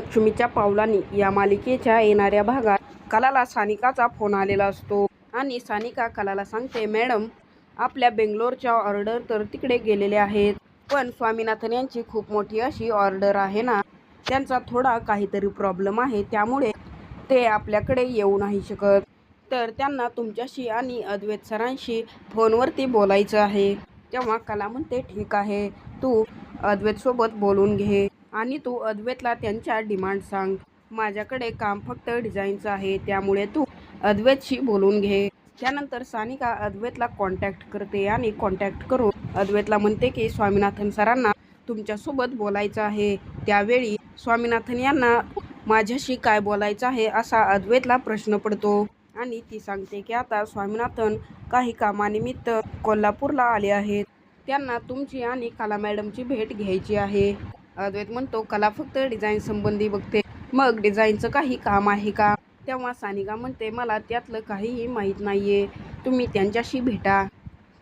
लक्ष्मीच्या पावलांनी या मालिकेच्या येणाऱ्या भागात कलाला सानिकाचा फोन आलेला असतो. आणि सानिका कलाला सांगते मॅडम आपल्या बेंगलोरच्या ऑर्डर तर तिकडे गेलेले आहेत पण स्वामीनाथन यांची खूप मोठी अशी ऑर्डर आहे ना त्यांचा थोडा काहीतरी प्रॉब्लेम आहे त्यामुळे ते आपल्याकडे येऊ नाही शकत. तर त्यांना तुमच्याशी आणि अद्वैत सरांशी फोनवरती बोलायचं आहे. तेव्हा कला म्हणते ठीक आहे तू अद्वैतसोबत बोलून घे. आणि तू अद्वैतला त्यांच्या डिमांड सांग. माझ्याकडे काम फक्त डिझाईनचं आहे त्यामुळे तू अद्वैतशी बोलून घे. त्यानंतर सानिका अद्वैतला कॉन्टॅक्ट करते आणि कॉन्टॅक्ट करून अद्वैतला म्हणते की स्वामीनाथन सरांना तुमच्यासोबत बोलायचं आहे. त्यावेळी स्वामीनाथन यांना माझ्याशी काय बोलायचं आहे? असा अद्वैतला प्रश्न पडतो. आणि ती सांगते की आता स्वामीनाथन काही कामानिमित्त कोल्हापूरला आले आहेत. त्यांना तुमची आणि काला मॅडमची भेट घ्यायची आहे. अद्वैत म्हणतो कला फक्त डिझाईन संबंधी बघते. मग डिझाईनचं काही काम आहे का? तेव्हा सानिका म्हणते मला त्यातलं काहीही माहीत नाहीये. तुम्ही त्यांच्याशी भेटा.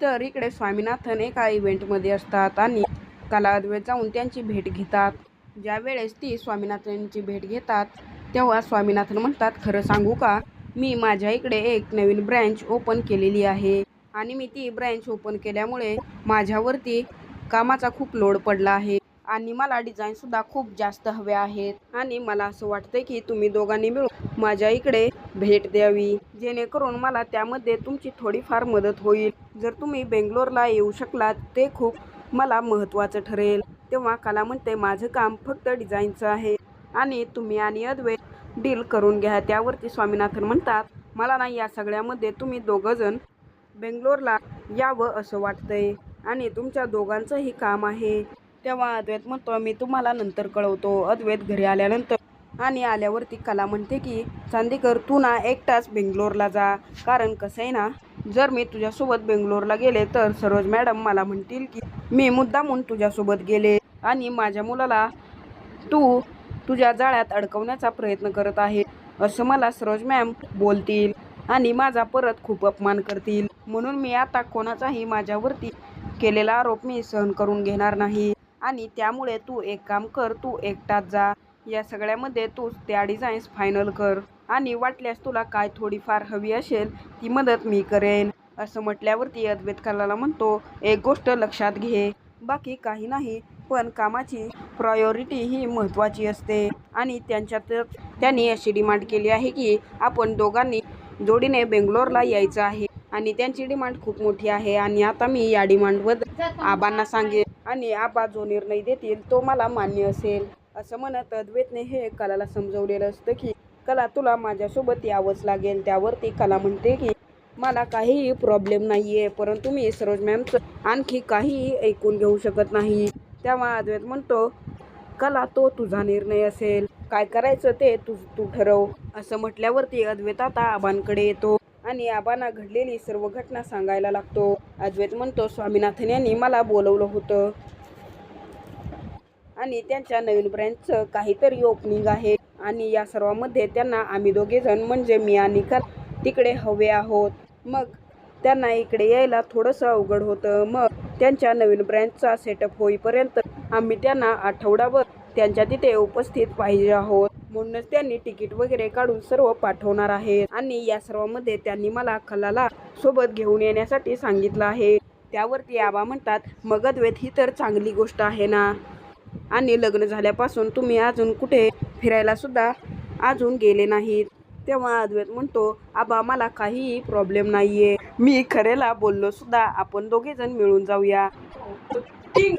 तर इकडे स्वामीनाथन एका इव्हेंटमध्ये असतात आणि कला अद्वैत जाऊन त्यांची भेट घेतात. ज्या वेळेस ती स्वामीनाथनची भेट घेतात तेव्हा स्वामीनाथन म्हणतात खरं सांगू का? मी माझ्या इकडे एक नवीन ब्रँच ओपन केलेली आहे. आणि मी ती ब्रँच ओपन केल्यामुळे माझ्यावरती कामाचा खूप लोड पडला आहे. आणि मला डिझाईनसुद्धा खूप जास्त हवे आहेत. आणि मला असं वाटतंय की तुम्ही दोघांनी मिळून माझ्या इकडे भेट द्यावी. जेणेकरून मला त्यामध्ये तुमची थोडीफार मदत होईल. जर तुम्ही बेंगलोरला येऊ शकलात ते खूप मला महत्त्वाचं ठरेल. तेव्हा कला म्हणते माझं काम फक्त डिझाईनचं आहे. आणि तुम्ही आणि अद्वैत डील करून घ्या. त्यावरती स्वामीनाथन म्हणतात मला ना या सगळ्यामध्ये तुम्ही दोघंजण बेंगलोरला यावं असं वाटतंय. आणि तुमच्या दोघांचंही काम आहे. तेव्हा अद्वैत म्हणतो मी तुम्हाला नंतर कळवतो. अद्वैत घरी आल्यानंतर आणि आल्यावरती कला म्हणते की चांदेकर तू ना एकटाच बेंगलोरला जा. कारण कसं आहे ना जर मी तुझ्यासोबत बेंगलोरला गेले तर सरोज मॅडम मला म्हणतील की मी मुद्दामून तुझ्यासोबत गेले आणि माझ्या मुलाला तू तुझ्या जाळ्यात अडकवण्याचा प्रयत्न करत आहे. असं मला सरोज मॅम बोलतील आणि माझा परत खूप अपमान करतील. म्हणून मी आता कोणाचाही माझ्यावरती केलेला आरोप मी सहन करून घेणार नाही. आणि त्यामुळे तू एक काम कर तू एकटाच जा. या सगळ्यामध्ये तू त्या डिझाईन्स फायनल कर. आणि वाटल्यास तुला काय थोडीफार हवी असेल ती मदत मी करेन. असं म्हटल्यावरती अद्वैत कलाला म्हणतो एक गोष्ट लक्षात घे. बाकी काही नाही पण कामाची प्रायोरिटी ही महत्त्वाची असते. आणि त्यांच्यातच त्यांनी अशी डिमांड केली आहे की आपण दोघांनी जोडीने बेंगलोरला यायचं आहे. आणि त्यांची डिमांड खूप मोठी आहे. आणि आता मी या डिमांडबद्दल आबांना सांगेन. आणि आबा जो निर्णय देतील तो मला मान्य असेल. असं म्हणत अद्वैतने हे कलाला समजवलेलं असतं की कला तुला माझ्यासोबत यावंच लागेल. त्यावरती कला म्हणते की मला काहीही प्रॉब्लेम नाही आहे परंतु मी सरोज मॅमचं आणखी काहीही ऐकून घेऊ शकत नाही. तेव्हा अद्वैत म्हणतो कला तो तुझा निर्णय असेल. काय करायचं ते तू तू ठरव. असं म्हटल्यावरती अद्वैत आता आबांकडे येतो. आणि आबांना घडलेली सर्व घटना सांगायला लागतो. अद्वैत म्हणतो स्वामीनाथन यांनी मला बोलवलं होतं. आणि त्यांच्या नवीन ब्रँचचं काहीतरी ओपनिंग आहे. आणि या सर्वामध्ये त्यांना आम्ही दोघे जण म्हणजे मी आणि का तिकडे हवे आहोत. मग त्यांना इकडे यायला थोडंसं अवघड होतं. मग त्यांच्या नवीन ब्रँचचा सेटअप होईपर्यंत आम्ही त्यांना आठवडाभर त्यांच्या तिथे उपस्थित पाहिजे आहोत. म्हणूनच त्यांनी तिकीट वगैरे काढून सर्व पाठवणार आहेत. आणि या सर्वांमध्ये त्यांनी मला खलाला सोबत घेऊन येण्यासाठी सांगितलं आहे. त्यावरती आबा म्हणतात मग ही तर चांगली गोष्ट आहे ना? आणि लग्न झाल्यापासून तुम्ही अजून कुठे फिरायला सुद्धा अजून गेले नाहीत. तेव्हा अद्वैत म्हणतो आबा मला काहीही प्रॉब्लेम नाहीये. मी खरेला बोललो सुद्धा आपण दोघे जण मिळून जाऊया. ती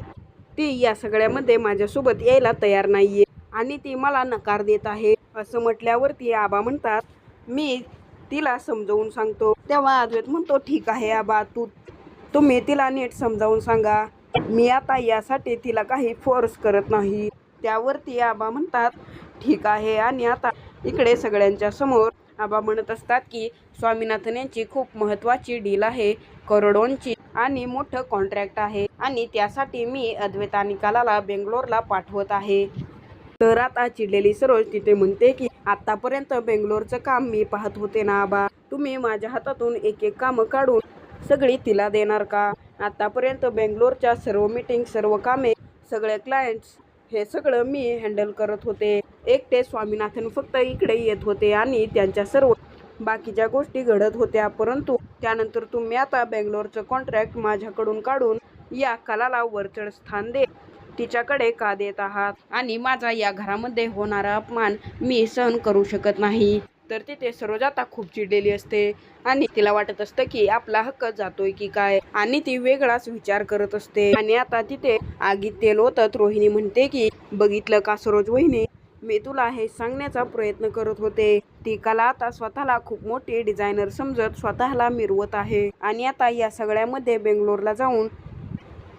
ती या सगळ्यामध्ये माझ्यासोबत यायला तयार नाहीये. आणि ती मला नकार देत आहे. असं म्हटल्यावरती आबा म्हणतात मी तिला समजावून सांगतो. तेव्हा अद्वैत म्हणतो ठीक आहे आबा तू तुम्ही तिला नीट समजावून सांगा. मी आता यासाठी तिला काही फोर्स करत नाही. त्यावरती आबा म्हणतात ठीक आहे. आणि आता इकडे सगळ्यांच्या समोर आबा म्हणत असतात की स्वामीनाथन यांची खूप महत्त्वाची डील आहे करोडोंची आणि मोठं कॉन्ट्रॅक्ट आहे. आणि त्यासाठी मी अद्वैत निकालाला बेंगलोरला पाठवत आहे. शहरात आचिडलेली सरोज तिथे म्हणते की आतापर्यंत बेंगलोरचं काम मी पाहत होते ना आबा. तुम्ही माझ्या हातातून एक एक कामं काढून सगळी तिला देणार का? आतापर्यंत बेंगलोरच्या सर्व मीटिंग सर्व कामे सगळे क्लायंट्स हे सगळं मी हँडल करत होते. एकटे स्वामीनाथन फक्त इकडे येत होते आणि त्यांच्या सर्व बाकीच्या गोष्टी घडत होत्या. परंतु त्यानंतर तुम्ही आता बेंगलोरचं कॉन्ट्रॅक्ट माझ्याकडून काढून या कलाला वरचढ स्थान दे. तिच्याकडे का देत आहात? आणि माझा या घरामध्ये होणारा अपमान मी सहन करू शकत नाही. तर तिथे सरोज आता खूप चिडलेली असते. आणि तिला वाटत असतं की आपला हक्क जातोय की काय? आणि ती वेगळाच विचार करत असते. आणि आता तिथे आगीत तेल होतात रोहिणी म्हणते की बघितलं का सरोज वहिनी? मी तुला हे सांगण्याचा प्रयत्न करत होते. ती कला आता स्वतःला खूप मोठी डिझायनर समजत स्वतःला मिरवत आहे. आणि आता या सगळ्यामध्ये बेंगलोरला जाऊन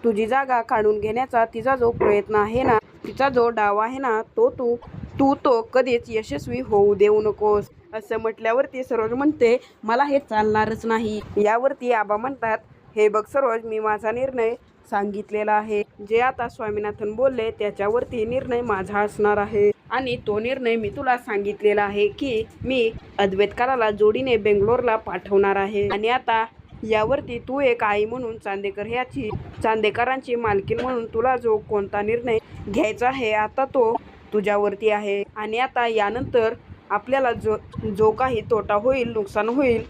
तुझी जागा काढून घेण्याचा तिचा जो प्रयत्न आहे ना तिचा जो डाव आहे ना तो तू तू तो कधीच यशस्वी होऊ देऊ नकोस. असं म्हटल्यावरती सरोज म्हणते मला हे चालणारच नाही. यावरती आबा म्हणतात हे बघ सरोज मी माझा निर्णय सांगितलेला आहे. जे आता स्वामीनाथन बोलले त्याच्यावरती निर्णय माझा असणार आहे. आणि तो निर्णय मी तुला सांगितलेला आहे की मी अद्वैतकाराला जोडीने बेंगलोरला पाठवणार आहे. आणि आता यावरती तू एक आई म्हणून चांदेकर ह्याची चांदेकरांची मालकीण म्हणून तुला जो कोणता निर्णय घ्यायचा आहे आता तो तुझ्यावरती आहे. आणि आता यानंतर आपल्याला जो जो काही तोटा होईल नुकसान होईल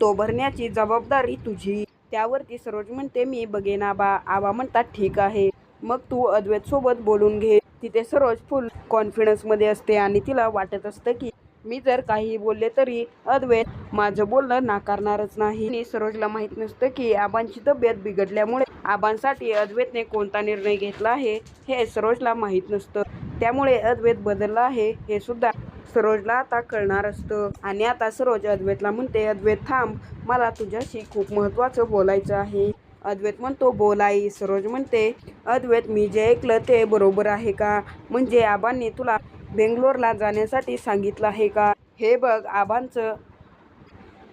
तो भरण्याची जबाबदारी तुझी. त्यावरती सरोज म्हणते मी बघेन आबा आबा म्हणतात ठीक आहे. मग तू अद्वैत सोबत बोलून घे. तिथे सरोज फुल कॉन्फिडन्समध्ये असते आणि तिला वाटत असतं की मी जर काही बोलले तरी अद्वैत माझं बोलणं नाकारणारच नाही. सरोजला माहीत नसतं की आबांची तब्येत बिघडल्यामुळे आबांसाठी अद्वैतने कोणता निर्णय घेतला आहे हे सरोजला माहीत नसतं. त्यामुळे अद्वैत बदलला आहे हे सुद्धा सरोजला आता कळणार असतं. आणि आता सरोज अद्वैतला म्हणते अद्वैत थांब मला तुझ्याशी खूप महत्त्वाचं बोलायचं आहे. अद्वैत म्हणतो बोलाई सरोज म्हणते अद्वैत मी जे ऐकलं ते बरोबर आहे का? म्हणजे आबांनी तुला बेंगलोरला जाण्यासाठी सांगितलं आहे का? हे बघ आबांचं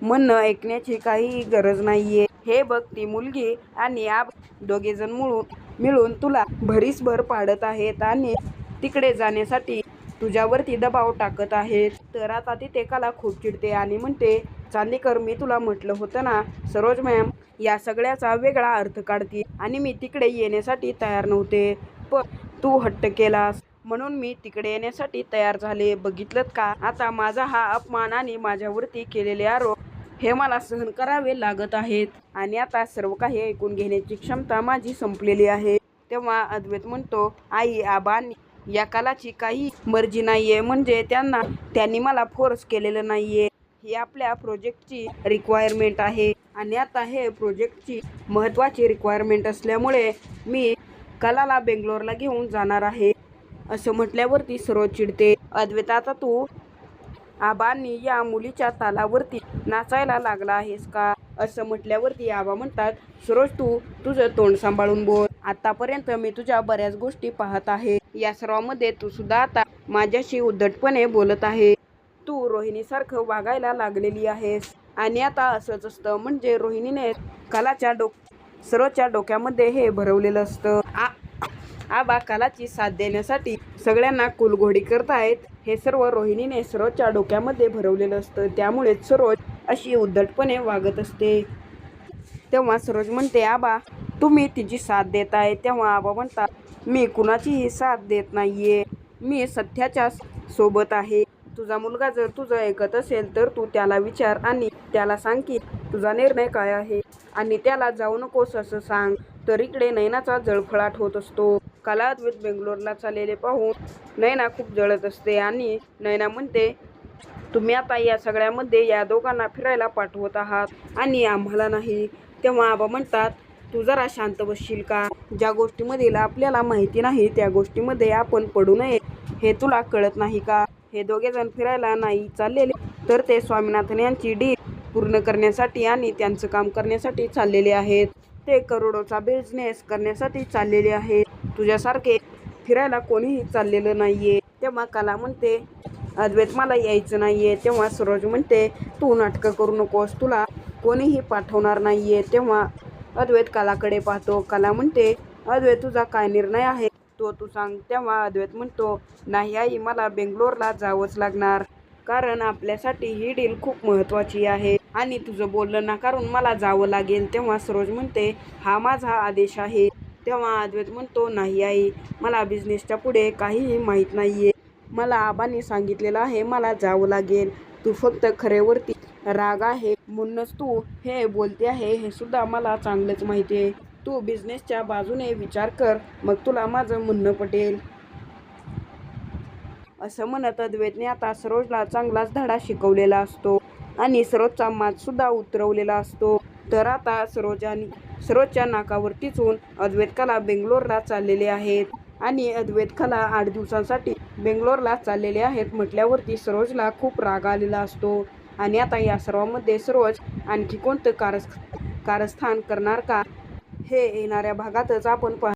म्हणणं ऐकण्याची काही गरज नाहीये. हे बघ ती मुलगी आणि आब दोघेजण मिळून मिळून तुला भरीसभर पाडत आहेत आणि तिकडे जाण्यासाठी तुझ्यावरती दबाव टाकत आहेत. तर आता तिथे कला खूप चिडते आणि म्हणते चांदीकर मी तुला म्हटलं होतं ना सरोज मॅम या सगळ्याचा वेगळा अर्थ काढते आणि मी तिकडे येण्यासाठी तयार नव्हते. पण तू हट्ट केलास. म्हणून मी तिकडे येण्यासाठी तयार झाले. बघितलं का? आता माझा हा अपमान आणि माझ्यावरती केलेले आरोप हे मला सहन करावे लागत आहेत. आणि आता सर्व काही ऐकून घेण्याची क्षमता माझी संपलेली आहे. तेव्हा अद्वैत म्हणतो आई आबांनी या कालाची काही मर्जी नाहीये. म्हणजे त्यांना त्यांनी मला फोर्स केलेलं नाहीये. ही आपल्या प्रोजेक्टची रिक्वायरमेंट आहे. आणि आता हे प्रोजेक्टची महत्त्वाची रिक्वायरमेंट असल्यामुळे मी कलाला बेंगलोरला घेऊन जाणार आहे. असं म्हटल्यावरती सर्व चिडते. अद्वैताचा आता तू आबांनी या मुलीच्या तालावरती नाचायला लागला आहेस का? असं म्हटल्यावरती आबा म्हणतात सरोज तू तुझं तोंड सांभाळून बोल. आतापर्यंत मी तुझ्या बऱ्याच गोष्टी पाहत आहे. या सर्वांमध्ये तू सुद्धा आता माझ्याशी उद्धटपणे बोलत आहे. तू रोहिणीसारखं वागायला लागलेली आहेस. आणि आता असंच असतं म्हणजे रोहिणीने कलाच्या डोक सरोजच्या डोक्यामध्ये हे भरवलेलं असतं. आबा कालाची साथ देण्यासाठी सगळ्यांना कुलघोडी करतायत. हे सर्व रोहिणीने सरोजच्या डोक्यामध्ये भरवलेलं असतं. त्यामुळेच सरोज अशी उद्धटपणे वागत असते. तेव्हा सरोज म्हणते आबा तुम्ही तिची साथ देताय. तेव्हा आबा म्हणतात मी कुणाचीही साथ देत नाहीये. मी सध्याच्या सोबत आहे. तुझा मुलगा जर तुझं ऐकत असेल तर तू त्याला विचार आणि त्याला सांग की तुझा निर्णय काय आहे आणि त्याला जाऊ नकोस असं सांग. तर इकडे नैनाचा जळफळाट होत असतो. काला अद्वैत बेंगलोरला चाललेले पाहून नैना खूप जळत असते आणि नैना म्हणते तुम्ही आता या सगळ्यामध्ये या दोघांना फिरायला पाठवत आहात आणि आम्हाला नाही. तेव्हा आबा म्हणतात तू जरा शांत बसशील का? ज्या गोष्टीमधील आपल्याला माहिती नाही त्या गोष्टीमध्ये आपण पडू नये. हे तुला कळत नाही का? हे दोघे जण फिरायला नाही चाललेले तर ते स्वामीनाथन यांची डील पूर्ण करण्यासाठी आणि त्यांचं काम करण्यासाठी चाललेले आहेत. ते करोडोचा बिझनेस करण्यासाठी चाललेले आहेत. तुझ्यासारखे फिरायला कोणीही चाललेलं नाही आहे तेव्हा कला म्हणते अद्वैत मला यायचं नाही आहे तेव्हा सरोज म्हणते तू नाटकं करू नकोस तुला कोणीही पाठवणार नाही आहे तेव्हा अद्वैत कलाकडे पाहतो. कला म्हणते अद्वैत तुझा काय निर्णय आहे? तो तू सांग. तेव्हा अद्वैत म्हणतो नाही आई मला बेंगलोरला जावंच लागणार. कारण आपल्यासाठी ही डील खूप महत्त्वाची आहे. आणि तुझं बोलणं नाकारून मला जावं लागेल. तेव्हा सरोज म्हणते हा माझा आदेश आहे. तेव्हा अद्वैत म्हणतो नाही आई मला बिझनेसच्या पुढे काहीही माहीत नाही आहे मला आबांनी सांगितलेलं आहे मला जावं लागेल. तू फक्त खरेवरती राग आहे. म्हणूनच तू हे बोलते आहे हे सुद्धा मला चांगलंच माहिती आहे तू बिझनेसच्या बाजूने विचार कर मग तुला माझं म्हणणं पटेल. असं म्हणत अद्वैतने आता सरोजला चांगलाच धडा शिकवलेला असतो. आणि सरोजचा मात सुद्धा उतरवलेला असतो. तर आता सरोजानी सरोजच्या नाकावरतीचून अद्वैत कला बेंगलोरला चाललेले आहेत. आणि अद्वैत कला आठ दिवसांसाठी बेंगलोरला चाललेले आहेत म्हटल्यावरती सरोजला खूप राग आलेला असतो. आणि आता या सर्वांमध्ये सरोज आणखी कोणतं कारस्थ कारस्थान करणार का? हे येणाऱ्या भागातच आपण पाह